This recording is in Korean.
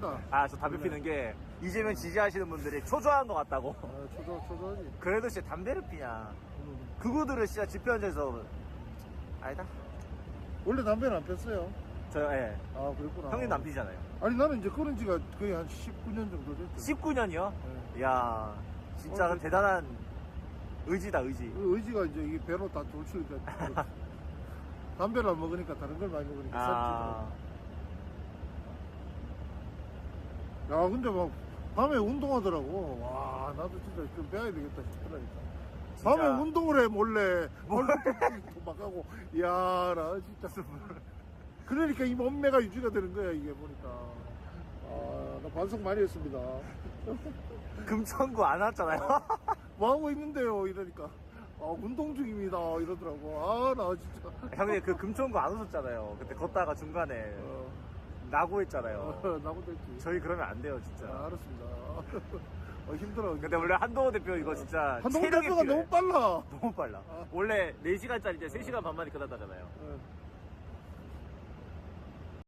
피웁니다. 아, 저 담배. 피는 게 이재명 지지하시는 분들이 초조한 것 같다고. 아, 초조, 초조하지. 그래도 진짜 담배를 피냐. 음. 그거들을 진짜 집회 현장에서 아니다. 원래 담배는 안 폈어요. 저, 예. 아, 그랬구나. 형님 안 피잖아요. 아니, 나는 이제 그런 지가 거의 한 19년 정도 됐죠. 19년이요? 네. 이야, 진짜 어, 대단한 의지다, 의지. 그 의지가 이제 이 배로 다 돌출돼. 담배를 안 먹으니까 다른 걸 많이 먹으니까 아, ሰር지더라고. 야, 근데 막 밤에 운동하더라고. 와, 나도 진짜 좀 배워야 되겠다 싶더라니까. 진짜. 밤에 운동을 해, 몰래. 몰래 막 하고. 야, 나 진짜. 그러니까 이 몸매가 유지가 되는 거야, 이게 보니까. 아, 나 반성 많이 했습니다. 금천구 안 왔잖아요. 뭐 하고 있는데요? 이러니까. 아, 운동 중입니다. 이러더라고. 아, 나 진짜. 형님 그 금천구 안 오셨잖아요. 그때 걷다가 중간에 어, 나고 했잖아요. 어, 했지. 저희 그러면 안 돼요, 진짜. 아, 알았습니다. 어, 힘들어. 근데 원래 한동호 대표 이거 진짜 체력이 대표가 필요해. 너무 빨라. 너무 빨라. 아. 원래 4시간짜리 이제 3시간 반 만에 끝난다잖아요. 어,